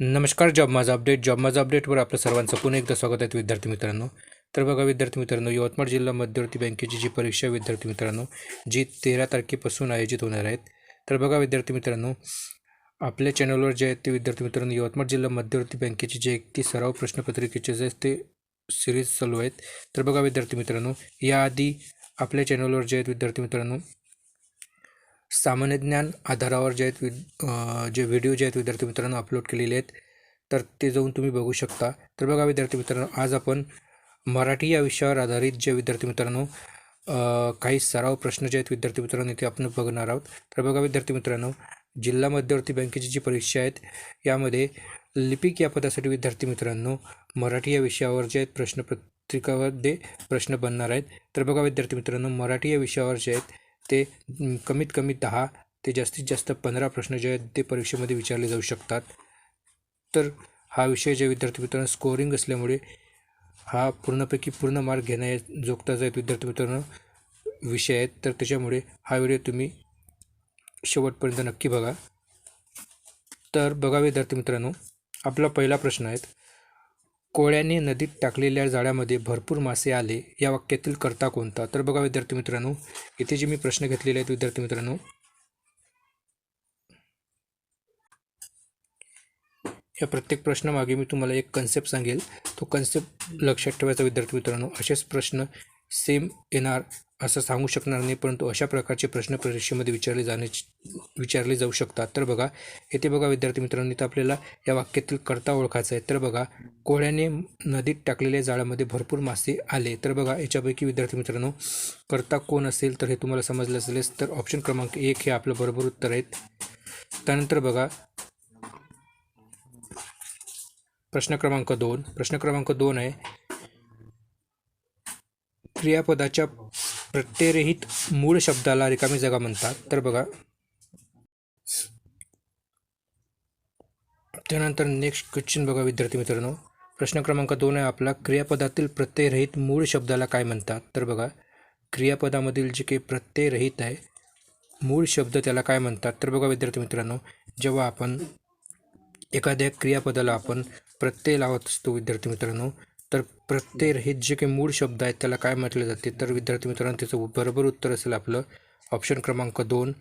नमस्कार जॉब माझा update. Job माझा अपडेटवर आपलं सर्वांचं पुन्हा एकदा स्वागत आहे विद्यार्थी मित्रांनो. तर बघा विद्यार्थी मित्रांनो यवतमाळ जिल्हा मध्यवर्ती बँकेची जी परीक्षा विद्यार्थी मित्रांनो जी तेरा तारखेपासून आयोजित होणार आहेत. तर बघा विद्यार्थी मित्रांनो आपल्या चॅनलवर जे आहेत ते विद्यार्थी मित्रांनो यवतमाळ जिल्हा मध्यवर्ती बँकेची जे एक ती सराव प्रश्नपत्रिकेचे जे ते सिरीज चालू आहेत. तर बघा विद्यार्थी मित्रांनो याआधी आपल्या चॅनलवर जे आहेत विद्यार्थी मित्रांनो सामान्य ज्ञान आधारावर जे आहेत वि जे व्हिडिओ जे आहेत विद्यार्थी मित्रांनो अपलोड केलेले आहेत तर ते जाऊन तुम्ही बघू शकता. तर बघा विद्यार्थी मित्रांनो आज आपण मराठी या विषयावर आधारित जे विद्यार्थी मित्रांनो काही सराव प्रश्न जे आहेत विद्यार्थी मित्रांनो ते आपण बघणार आहोत. तर बघा विद्यार्थी मित्रांनो जिल्हा मध्यवर्ती बँकेची जी परीक्षा आहेत यामध्ये लिपिक या पदासाठी विद्यार्थी मित्रांनो मराठी या विषयावर जे आहेत प्रश्नपत्रिकामध्ये प्रश्न बनणार आहेत. तर बघा विद्यार्थी मित्रांनो मराठी या विषयावर जे आहेत ते कमीत कमी दहा ते जास्तीत जास्त पंधरा प्रश्न जे आहेत ते परीक्षेमध्ये विचारले जाऊ शकतात. तर हा विषय जे विद्यार्थी मित्रांनो स्कोरिंग असल्यामुळे हा पूर्णपैकी पूर्ण मार्क घेण्या जोगताच आहेत विद्यार्थी मित्रांनो विषय आहेत तर त्याच्यामुळे हा व्हिडिओ तुम्ही शेवटपर्यंत नक्की बघा. तर बघा विद्यार्थी मित्रांनो आपला पहिला प्रश्न आहे. कोळ्याने नदीत टाकलेल्या जाळ्यामध्ये भरपूर मासे आले. या वाक्यातील करता कोणता? तर बघा विद्यार्थी मित्रांनो इथे जे मी प्रश्न घेतलेले आहेत विद्यार्थी मित्रांनो. या प्रत्येक प्रश्नामागे मी तुम्हाला एक कन्सेप्ट सांगेल. तो कन्सेप्ट लक्षात ठेवायचा विद्यार्थी मित्रांनो. असेच प्रश्न सेम येणार असं सांगू शकणार नाही परंतु अशा प्रकारचे प्रश्न परीक्षेमध्ये विचारले जाणे विचारले जाऊ शकतात. तर बघा येथे बघा विद्यार्थी मित्रांनो इथं आपल्याला या वाक्यातील कर्ता ओळखायचं आहे. तर बघा कोळ्याने नदीत टाकलेल्या जाळ्यामध्ये भरपूर मासे आले. तर बघा याच्यापैकी विद्यार्थी मित्रांनो कर्ता कोण असेल तर हे तुम्हाला समजलं असेलच तर ऑप्शन क्रमांक एक हे आपलं बरोबर उत्तर आहेत त्यानंतर बघा प्रश्न क्रमांक दोन. प्रश्न क्रमांक दोन आहे क्रियापदाच्या प्रत्ययरहित मूळ शब्दाला रिकामी जागा म्हणतात. तर बघा. त्यानंतर नेक्स्ट क्वेश्चन बघा विद्यार्थी मित्रांनो. प्रश्न क्रमांक दोन आहे आपला. क्रियापदातील प्रत्ययरहित मूळ शब्दाला काय म्हणतात? तर बघा. क्रियापदामधील जे काही प्रत्ययरहित आहे मूळ शब्द त्याला काय म्हणतात? तर बघा विद्यार्थी मित्रांनो. जेव्हा आपण एखाद्या क्रियापदाला आपण प्रत्यय लावत असतो विद्यार्थी मित्रांनो तर प्रत्ययरहित जे काही मूळ शब्द आहेत त्याला काय म्हटले जाते? तर विद्यार्थी मित्रांनो त्याचं बरोबर उत्तर असेल आपलं ऑप्शन क्रमांक दोन.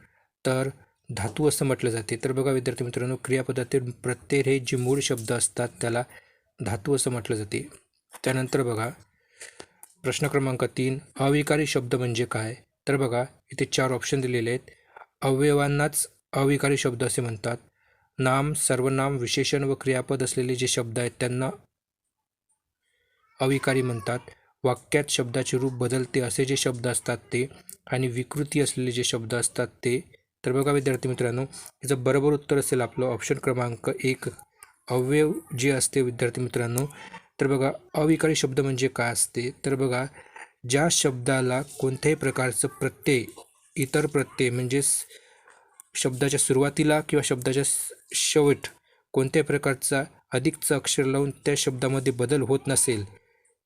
तर धातू असं म्हटलं जाते. तर बघा विद्यार्थी मित्रांनो क्रियापदातील प्रत्ययरहित जे मूळ शब्द असतात त्याला धातू असं म्हटलं जाते. त्यानंतर बघा प्रश्न क्रमांक तीन अविकारी शब्द म्हणजे काय? तर बघा इथे चार ऑप्शन दिलेले आहेत. अवयवांनाच अविकारी शब्द असे म्हणतात. नाम सर्वनाम विशेषण व क्रियापद असलेले जे शब्द आहेत त्यांना अविकारी म्हणतात. वाक्यात शब्दाचे रूप बदलते असे जे शब्द असतात ते आणि विकृती असलेले जे शब्द असतात ते. तर बघा विद्यार्थी मित्रांनो याचं बरोबर उत्तर असेल आपलं ऑप्शन क्रमांक एक. अवयव जे असते विद्यार्थी मित्रांनो तर बघा अविकारी शब्द म्हणजे काय असते? तर बघा ज्या शब्दाला कोणत्याही प्रकारचं प्रत्यय इतर प्रत्यय म्हणजेच शब्दाच्या सुरुवातीला किंवा शब्दाच्या शेवट कोणत्याही प्रकारचा अधिकचं अक्षर लावून त्या शब्दामध्ये बदल होत नसेल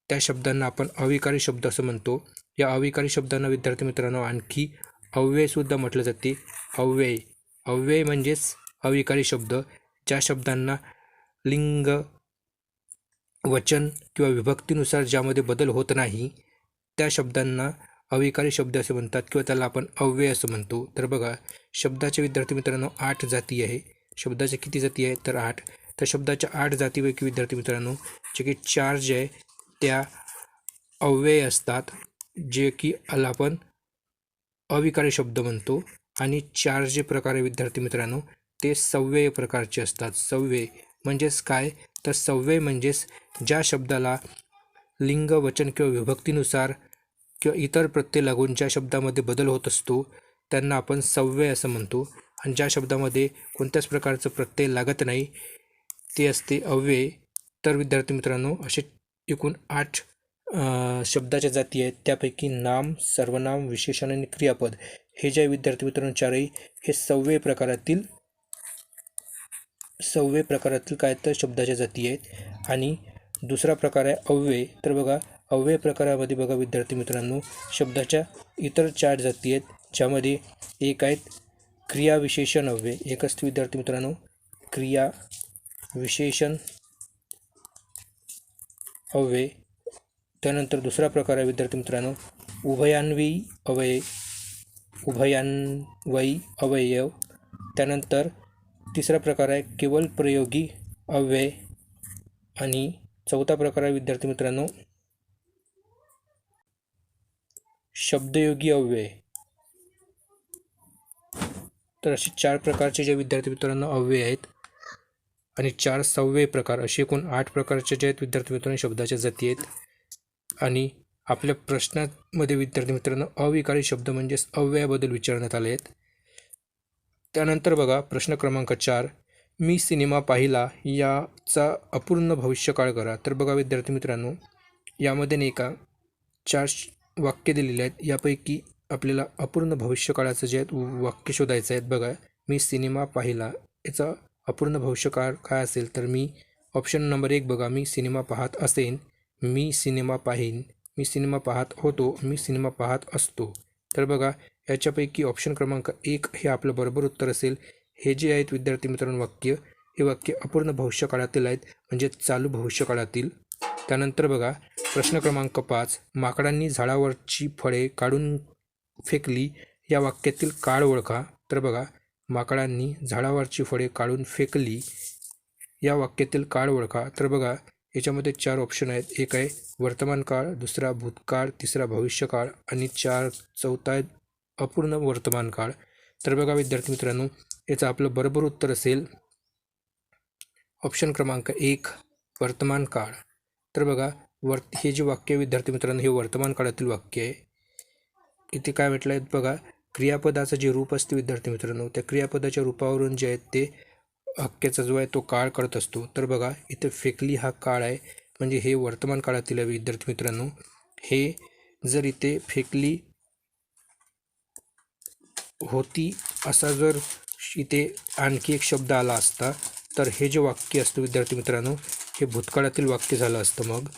त्या शब्दांना आपण अविकारी शब्द असं म्हणतो. या अविकारी शब्दांना विद्यार्थी मित्रांनो आणखी अव्ययसुद्धा म्हटलं जाते. अव्यय. अव्यय म्हणजेच अविकारी शब्द ज्या शब्दांना लिंग वचन किंवा विभक्तीनुसार ज्यामध्ये बदल होत नाही त्या शब्दांना अविकारी शब्द असे म्हणतात किंवा त्याला आपण अव्यय असं म्हणतो. तर बघा शब्दाचे विद्यार्थी मित्रांनो आठ जाती आहे. शब्दाच्या किती जाती आहे? तर आठ. तर शब्दाच्या आठ जातीपैकी विद्यार्थी मित्रांनो जे की चार जे आहे त्या अव्यय असतात जे की आला आपण अविकारी शब्द म्हणतो आणि चार जे प्रकार आहे विद्यार्थी मित्रांनो ते सव्यय प्रकारचे असतात. सव्यय म्हणजेच काय? तर सव्यय म्हणजेच ज्या शब्दाला लिंग वचन किंवा विभक्तीनुसार किंवा इतर प्रत्यय लागून ज्या शब्दामध्ये बदल होत असतो त्यांना आपण सव्यय असं म्हणतो. आणि ज्या शब्दामध्ये कोणत्याच प्रकारचं प्रत्यय लागत नाही ते असते अव्यय. तर विद्यार्थी मित्रांनो असे एकूण आठ शब्दाच्या जाती आहेत. त्यापैकी नाम सर्वनाम विशेषण आणि क्रियापद हे जे विद्यार्थी मित्रांनो चारही हे सव्वे प्रकारातील सव्वे प्रकारातील काय तर शब्दाच्या जाती आहेत. आणि दुसरा प्रकार आहे अव्यय तर बघा अव्यय प्रकारामध्ये बघा विद्यार्थी मित्रांनो शब्दाच्या इतर चार जाती आहेत ज्यामध्ये एक आहेत क्रियाविशेषण अव्यय एक असते विद्यार्थी मित्रांनो क्रिया विशेषण अव्यय त्यानंतर दुसरा प्रकार आहे विद्यार्थी मित्रांनो. उभयान्वी अवय उभयान्वयी अवयव. त्यानंतर तिसरा प्रकार आहे केवळ प्रयोगी अव्यय. आणि चौथा प्रकार आहे विद्यार्थी मित्रांनो शब्दयोगी अव्यय. तर असे चार प्रकारचे जे विद्यार्थी मित्रांनो अव्यय आहेत आणि चार सव्वे प्रकार असे एकूण आठ प्रकारचे जे आहेत विद्यार्थी मित्रांनो शब्दाच्या जाती आहेत. आणि आपल्या प्रश्नामध्ये विद्यार्थी मित्रांनो अविकारी शब्द म्हणजेच अव्ययाबद्दल विचारण्यात आले आहेत. त्यानंतर बघा प्रश्न क्रमांक चार. मी सिनेमा पाहिला याचा अपूर्ण भविष्यकाळ करा. तर बघा विद्यार्थी मित्रांनो यामध्ये नाही का चार वाक्य दिलेले आहेत. यापैकी आपल्याला अपूर्ण भविष्यकाळाचं जे आहेत वाक्य शोधायचं आहेत. बघा मी सिनेमा पाहिला याचा अपूर्ण भविष्यकाळ काय असेल तर मी ऑप्शन नंबर एक बघा. मी सिनेमा पाहत असेन मी सिनेमा पाहीन. मी सिनेमा पाहत होतो मी सिनेमा पाहत असतो. तर बघा याच्यापैकी ऑप्शन क्रमांक एक हे आपलं बरोबर उत्तर असेल. हे जे आहेत विद्यार्थी मित्रांनो वाक्य हे वाक्य अपूर्ण भविष्यकाळातील आहेत म्हणजे चालू भविष्यकाळातील त्यानंतर बघा प्रश्न क्रमांक पाच माकडांनी झाडावरची फळे काढून फेकली या वाक्यातील काळ ओळखा. तर बघा माकडांनी झाडावरची फळे काढून फेकली. या वाक्यातील काळ ओळखा. तर बघा याच्यामध्ये चार ऑप्शन आहेत. एक आहे वर्तमान काळ दुसरा भूतकाळ तिसरा भविष्यकाळ आणि चार चौथा आहे अपूर्ण वर्तमान काळ. तर बघा विद्यार्थी मित्रांनो याचं आपलं बरोबर उत्तर असेल. ऑप्शन क्रमांक एक वर्तमान काळ. तर बघा वर्त हे जे वाक्य विद्यार्थी मित्रांनो हे वर्तमान काळातील वाक्य आहे. इथे काय म्हटलं आहे बघा क्रियापदाचं जे रूप असते विद्यार्थी मित्रांनो त्या क्रियापदाच्या रूपावरून जे आहेत ते वाक्याचा जो आहे तो काळ करत असतो. तर बघा इथे फेकली हा काळ आहे. म्हणजे हे वर्तमान काळातील आहे विद्यार्थी मित्रांनो. हे जर इथे फेकली होती असा जर इथे आणखी एक शब्द आला असता तर हे जे वाक्य असतं विद्यार्थी मित्रांनो हे भूतकाळातील वाक्य झालं असतं मग.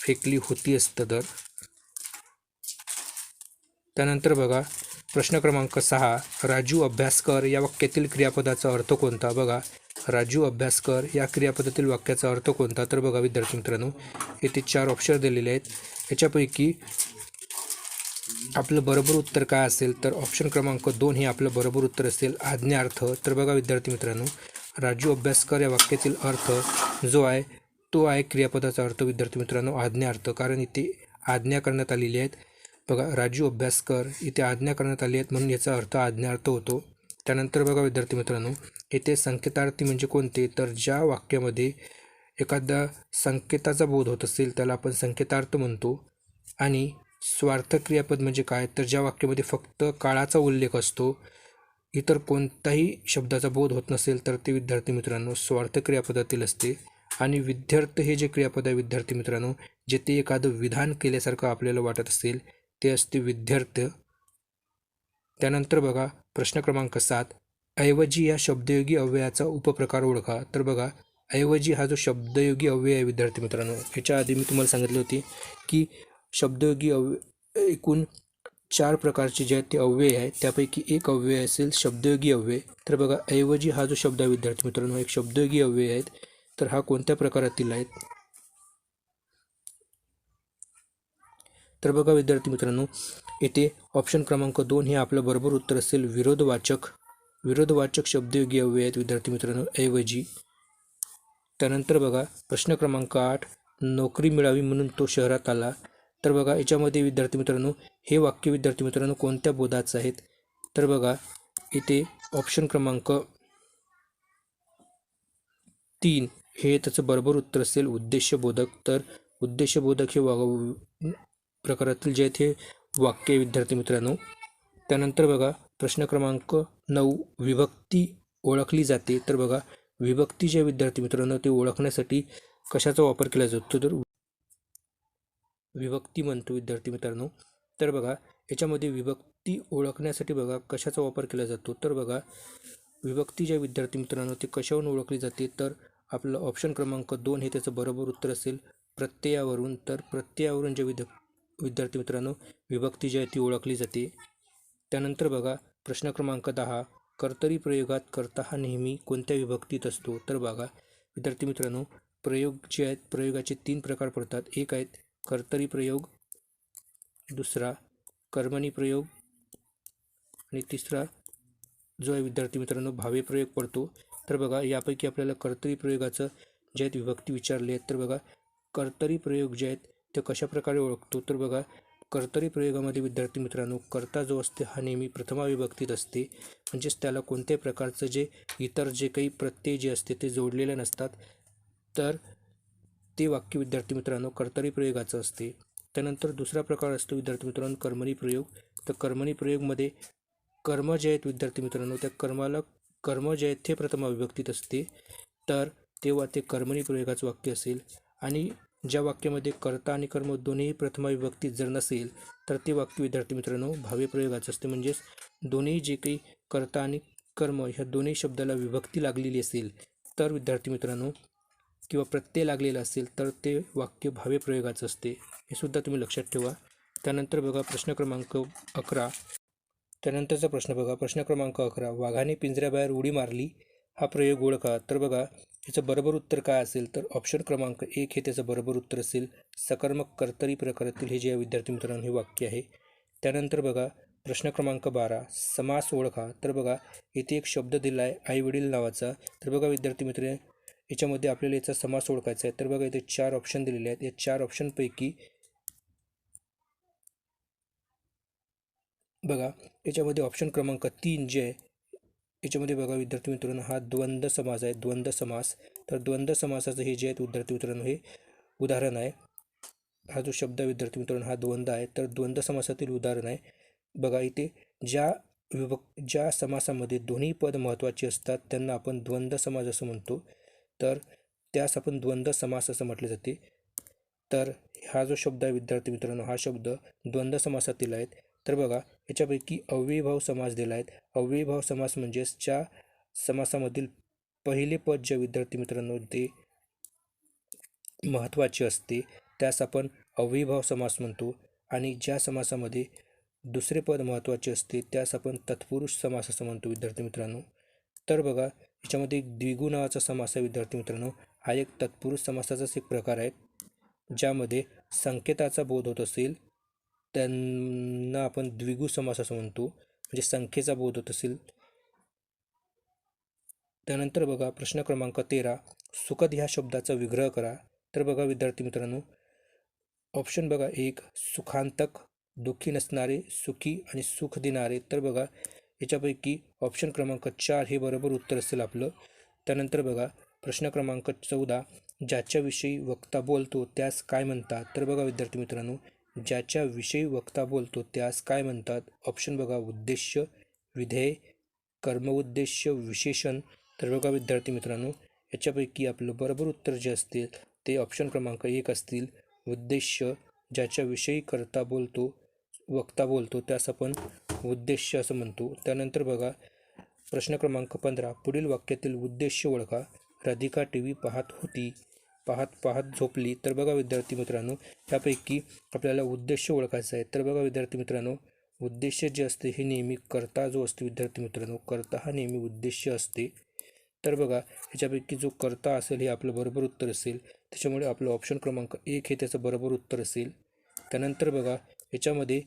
फेकली होती असतं तर. त्यानंतर बघा प्रश्न क्रमांक सहा राजू अभ्यासकर या वाक्यातील क्रियापदाचा अर्थ कोणता? बघा राजू अभ्यासकर या क्रियापदातील वाक्याचा अर्थ कोणता? तर बघा विद्यार्थी मित्रांनो येथे चार ऑप्शन दिलेले आहेत. याच्यापैकी आपलं बरोबर उत्तर काय असेल? तर ऑप्शन क्रमांक दोन हे आपलं बरोबर उत्तर असेल. आज्ञार्थ. तर बघा विद्यार्थी मित्रांनो राजू अभ्यासकर या वाक्यातील अर्थ जो आहे तो आहे क्रियापदाचा अर्थ. विद्यार्थी मित्रांनो आज्ञार्थ. कारण इथे आज्ञा करण्यात आलेली आहेत. बघा राजू अभ्यासकर इथे आज्ञा करण्यात आली आहेत म्हणून याचा अर्थ आज्ञार्थ होतो. त्यानंतर बघा विद्यार्थी मित्रांनो येथे संकेतार्थी म्हणजे कोणते? तर ज्या वाक्यामध्ये एखादा संकेताचा बोध होत असेल त्याला आपण संकेतार्थ म्हणतो. आणि स्वार्थ क्रियापद म्हणजे काय? तर ज्या वाक्यामध्ये फक्त काळाचा उल्लेख असतो इतर कोणताही शब्दाचा बोध होत नसेल तर ते विद्यार्थी मित्रांनो स्वार्थ क्रियापदातील असते. आणि विद्यार्थ हे जे क्रियापद आहे विद्यार्थी मित्रांनो जेथे एखादं विधान केल्यासारखं आपल्याला वाटत असेल ते असते विद्यार्थ. त्यानंतर बघा प्रश्न क्रमांक सात. ऐवजी या शब्दयोगी अव्ययाचा उपप्रकार ओळखा. तर बघा ऐवजी हा जो शब्दयोगी अव्यय आहे विद्यार्थी मित्रांनो ह्याच्या आधी मी तुम्हाला सांगितले होते की शब्दयोगी अव्य एकूण चार प्रकारचे जे आहेत ते अव्यय आहेत. त्यापैकी एक अव्यय असेल शब्दयोगी अव्यय. तर बघा ऐवजी हा जो शब्द आहे विद्यार्थी मित्रांनो एक शब्दयोगी अव्यय आहेत. तर हा कोणत्या प्रकारातील आहेत? तर बघा विद्यार्थी मित्रांनो येथे ऑप्शन क्रमांक दोन हे आपलं बरोबर उत्तर असेल विरोधवाचक. विरोधवाचक शब्दयोगी अव्यय आहेत विद्यार्थी मित्रांनो ऐवजी. त्यानंतर बघा प्रश्न क्रमांक आठ नोकरी मिळावी म्हणून तो शहरात आला. तर बघा याच्यामध्ये विद्यार्थी मित्रांनो हे वाक्य विद्यार्थी मित्रांनो कोणत्या बोधाचं आहेत? तर बघा इथे ऑप्शन क्रमांक तीन हे त्याचं बरोबर उत्तर असेल उद्देशबोधक तर उद्देशबोधक हे वा प्रकारातील जे आहेत हे वाक्य विद्यार्थी मित्रांनो त्यानंतर बघा प्रश्न क्रमांक नऊ विभक्ती ओळखली जाते. तर बघा विभक्ती जे विद्यार्थी मित्रांनो ते ओळखण्यासाठी कशाचा वापर केला जातो? तर विभक्ती म्हणतो विद्यार्थी मित्रांनो. तर बघा याच्यामध्ये विभक्ती ओळखण्यासाठी बघा कशाचा वापर केला जातो? तर बघा विभक्ती ज्या विद्यार्थी मित्रांनो ते कशावरून ओळखली जाते? तर आपलं ऑप्शन क्रमांक दोन हे त्याचं बरोबर उत्तर असेल प्रत्ययावरून. तर प्रत्ययावरून जे विद्या विद्यार्थी मित्रांनो विभक्ती जी आहे ती ओळखली जाते. त्यानंतर बघा प्रश्न क्रमांक दहा. कर्तरी प्रयोगात कर्ता हा नेहमी कोणत्या विभक्तीत असतो? तर बघा विद्यार्थी मित्रांनो प्रयोग जे आहेत प्रयोगाचे तीन प्रकार पडतात. एक आहेत कर्तरी प्रयोग दुसरा कर्मणी प्रयोग आणि तिसरा जो आहे विद्यार्थी मित्रांनो भावे प्रयोग पडतो. तर बघा यापैकी आपल्याला कर्तरी प्रयोगाचं जे आहेत विभक्ती विचारले आहेत. तर बघा कर्तरी प्रयोग जे आहेत ते कशाप्रकारे ओळखतो? तर बघा कर्तरी प्रयोगामध्ये विद्यार्थी मित्रांनो कर्ता जो असते हा नेहमी प्रथमा विभक्तीत असते. म्हणजेच त्याला कोणत्याही प्रकारचं जे इतर जे काही प्रत्यय जे असते ते जोडलेले नसतात. तर ते वाक्य विद्यार्थी मित्रांनो कर्तरी प्रयोगाचं असते. त्यानंतर दुसरा प्रकार असतो विद्यार्थी मित्रांनो कर्मणी प्रयोग. तर कर्मणी प्रयोगमध्ये कर्म जे आहेत विद्यार्थी मित्रांनो त्या कर्माला कर्म जे आहेत ते प्रथमा विभक्तीत असते. तर तेव्हा ते कर्मणी प्रयोगाचं वाक्य असेल. आणि ज्या वाक्यामध्ये कर्ता आणि कर्म दोन्ही प्रथमा विभक्तीत जर नसेल तर ते वाक्य विद्यार्थी मित्रांनो भावे प्रयोगाचं असते. म्हणजेच दोन्ही जे काही कर्ता आणि कर्म ह्या दोन्ही शब्दाला विभक्ती लागलेली असेल तर विद्यार्थी मित्रांनो किंवा प्रत्यय लागलेला असेल तर ते वाक्य भावे प्रयोगाचं असते. हे सुद्धा तुम्ही लक्षात ठेवा. त्यानंतर बघा प्रश्न क्रमांक अकरा. त्यानंतरचा प्रश्न बघा. प्रश्न क्रमांक अकरा. वाघाने पिंजऱ्याबाहेर उडी मारली. हा प्रयोग ओळखा तर बघा याचं बरोबर उत्तर काय असेल? तर ऑप्शन क्रमांक एक हे त्याचं बरोबर उत्तर असेल. सकर्मक कर्तरी प्रकारातील हे जे आहे विद्यार्थी मित्रांनो हे वाक्य आहे. त्यानंतर बघा प्रश्न क्रमांक बारा समास ओळखा. तर बघा इथे एक शब्द दिला आहे आईवडील नावाचा. तर बघा विद्यार्थी मित्र याच्यामध्ये आपल्याला याचा समास ओळखायचा आहे. तर बघा इथे चार ऑप्शन दिलेले आहेत. या चार ऑप्शनपैकी बघा याच्यामध्ये ऑप्शन क्रमांक तीन जे आहे याच्यामध्ये बघा विद्यार्थी मित्रांनो हा द्वंद्व समास आहे. द्वंद्व समास. तर द्वंद्व समासाचं हे जे आहेत विद्यार्थी मित्रांनो हे उदाहरण आहे. हा जो शब्द विद्यार्थी मित्रांनो हा द्वंद्व आहे. तर द्वंद्व समासातील उदाहरण आहे. बघा इथे ज्या विभक ज्या समासामध्ये दोन्ही पद महत्त्वाचे असतात त्यांना आपण द्वंद्व समाज असं म्हणतो. तर त्यास आपण द्वंद्व समास असं म्हटले जाते. तर हा जो शब्द आहे विद्यार्थी मित्रांनो हा शब्द द्वंद्व समासातील आहेत. तर बघा याच्यापैकी अव्ययीभाव समास दिला आहेत अव्ययीभाव समास म्हणजेच ज्या समासामधील पहिले पद जे विद्यार्थी मित्रांनो ते महत्त्वाचे असते. त्यास आपण अव्ययीभाव समास म्हणतो. आणि ज्या समासामध्ये दुसरे पद महत्त्वाचे असते त्यास आपण तत्पुरुष समास असं म्हणतो विद्यार्थी मित्रांनो. तर बघा याच्यामध्ये एक द्विगु नावाचा समास आहे विद्यार्थी मित्रांनो. हा एक तत्पुरुष समासाचाच एक प्रकार आहे ज्यामध्ये संकेताचा बोध होत असेल त्यांना आपण द्विगु समास असं म्हणतो. म्हणजे संख्येचा बोध होत असेल. त्यानंतर बघा प्रश्न क्रमांक तेरा. सुखद ह्या शब्दाचा विग्रह करा. तर बघा विद्यार्थी मित्रांनो ऑप्शन बघा एक सुखांतक दुःखी नसणारे सुखी आणि सुख देणारे. तर बघा याच्यापैकी ऑप्शन क्रमांक चार हे बरोबर उत्तर असेल आपलं. त्यानंतर बघा प्रश्न क्रमांक चौदा. ज्याच्याविषयी वक्ता बोलतो त्यास काय म्हणतात? तर बघा विद्यार्थी मित्रांनो ज्याच्याविषयी वक्ता बोलतो त्यास काय म्हणतात? ऑप्शन बघा उद्देश विधेय कर्मउद्देश्य विशेषण. तर बघा विद्यार्थी मित्रांनो याच्यापैकी आपलं बरोबर उत्तर जे असतील ते ऑप्शन क्रमांक एक असतील. उद्देश ज्याच्याविषयी करता बोलतो वक्ता बोलतो त्यास आपण उद्देश असं म्हणतो. त्यानंतर बघा प्रश्न क्रमांक पंधरा. पुढील वाक्यातील उद्देश ओळखा. राधिका टी व्ही पाहत होती. पाहत पाहत झोपली. तर बघा विद्यार्थी मित्रांनो त्यापैकी आपल्याला उद्देश ओळखायचा आहे. तर बघा विद्यार्थी मित्रांनो उद्देश जे असते हे नेहमी करता जो असते विद्यार्थी मित्रांनो करता हा नेहमी उद्देश असते. तर बघा ह्याच्यापैकी जो करता असेल हे आपलं बरोबर उत्तर असेल. त्याच्यामुळे आपलं ऑप्शन क्रमांक एक हे त्याचं बरोबर उत्तर असेल. त्यानंतर बघा ह्याच्यामध्ये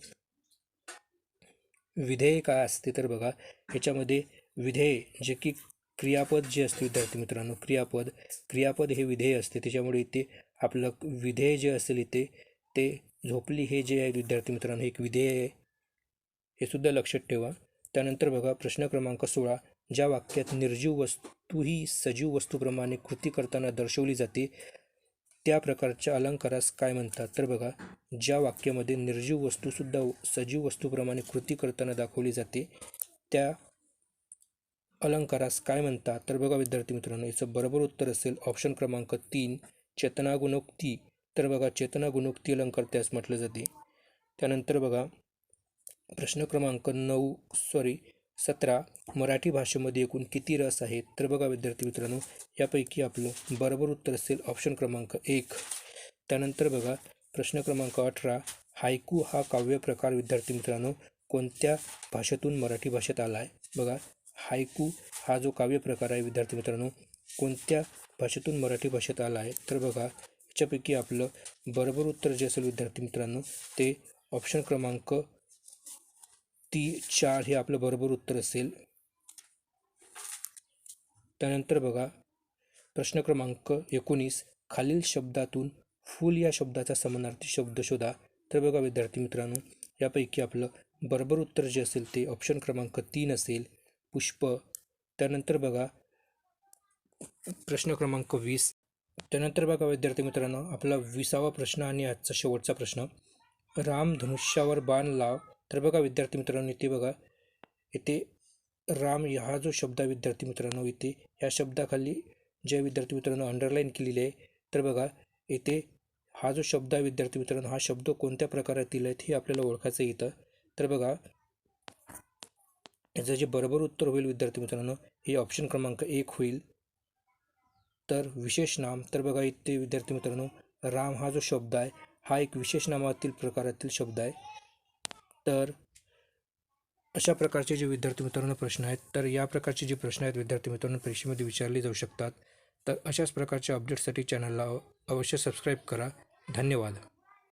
विधेय काय असते? तर बघा ह्याच्यामध्ये विधेय जे की क्रियापद जे असते विद्यार्थी मित्रांनो क्रियापद क्रियापद हे विधेय असते. त्याच्यामुळे इथे आपलं विधेय जे असेल इथे ते झोपली हे जे आहे विद्यार्थी मित्रांनो एक विधेय आहे. हे सुद्धा लक्षात ठेवा. त्यानंतर बघा प्रश्न क्रमांक सोळा. ज्या वाक्यात निर्जीव वस्तू ही सजीव वस्तूप्रमाणे कृती करताना दर्शवली जाते त्या प्रकारच्या अलंकारास काय म्हणतात? तर बघा ज्या वाक्यामध्ये निर्जीव वस्तूसुद्धा सजीव वस्तूप्रमाणे कृती करताना दाखवली जाते त्या अलंकारास काय म्हणतात तर बघा विद्यार्थी मित्रांनो याचं बरोबर उत्तर असेल ऑप्शन क्रमांक तीन चेतनागुणोक्ती. तर बघा चेतनागुणोक्ती अलंकार त्यास म्हटलं जाते. त्यानंतर बघा प्रश्न क्रमांक नऊ सॉरी सतरा मराठी भाषेमध्ये एकूण किती रस आहेत? तर बघा विद्यार्थी मित्रांनो यापैकी आपलं बरोबर उत्तर असेल ऑप्शन क्रमांक एक. त्यानंतर बघा प्रश्न क्रमांक अठरा हायकू हा काव्य प्रकार विद्यार्थी मित्रांनो कोणत्या भाषेतून मराठी भाषेत आला आहे बघा हायकू हा जो काव्य प्रकार आहे विद्यार्थी मित्रांनो कोणत्या भाषेतून मराठी भाषेत आला आहे तर बघा याच्यापैकी आपलं बरोबर उत्तर जे असेल विद्यार्थी मित्रांनो ते ऑप्शन क्रमांक ती चार हे आपलं बरोबर उत्तर असेल. त्यानंतर बघा प्रश्न क्रमांक एकोणीस खालील शब्दातून फूल या शब्दाचा समानार्थी शब्द शोधा. तर बघा विद्यार्थी मित्रांनो यापैकी आपलं बरोबर उत्तर जे असेल ते ऑप्शन क्रमांक तीन असेल. पुष्प त्यानंतर बघा प्रश्न क्रमांक वीस. त्यानंतर बघा विद्यार्थी मित्रांनो आपला विसावा प्रश्न आणि आजचा शेवटचा प्रश्न. राम धनुष्यावर बाण लाव. तर बघा विद्यार्थी मित्रांनो इथे बघा. इथे राम हा जो शब्द आहे विद्यार्थी मित्रांनो इथे या शब्दाखाली जे विद्यार्थी मित्रांनो अंडरलाईन केलेली आहे तर बघा इथे हा जो शब्द आहे विद्यार्थी मित्रांनो हा शब्द कोणत्या प्रकारातील आहेत हे आपल्याला ओळखायचं येतं तर बघा याचं जे बरोबर उत्तर होईल विद्यार्थी मित्रांनो हे ऑप्शन क्रमांक एक होईल. तर विशेष नाम तर बघा इथे विद्यार्थी मित्रांनो राम हा जो शब्द आहे हा एक विशेष नामातील प्रकारातील शब्द आहे. तर अशा प्रकारचे जे विद्यार्थी मित्रांनो प्रश्न आहेत तर या प्रकारचे जे प्रश्न आहेत विद्यार्थी मित्रांनो परीक्षेमध्ये विचारले जाऊ शकतात. तर अशाच प्रकारच्या अपडेटसाठी चॅनलला अवश्य सबस्क्राईब करा. धन्यवाद.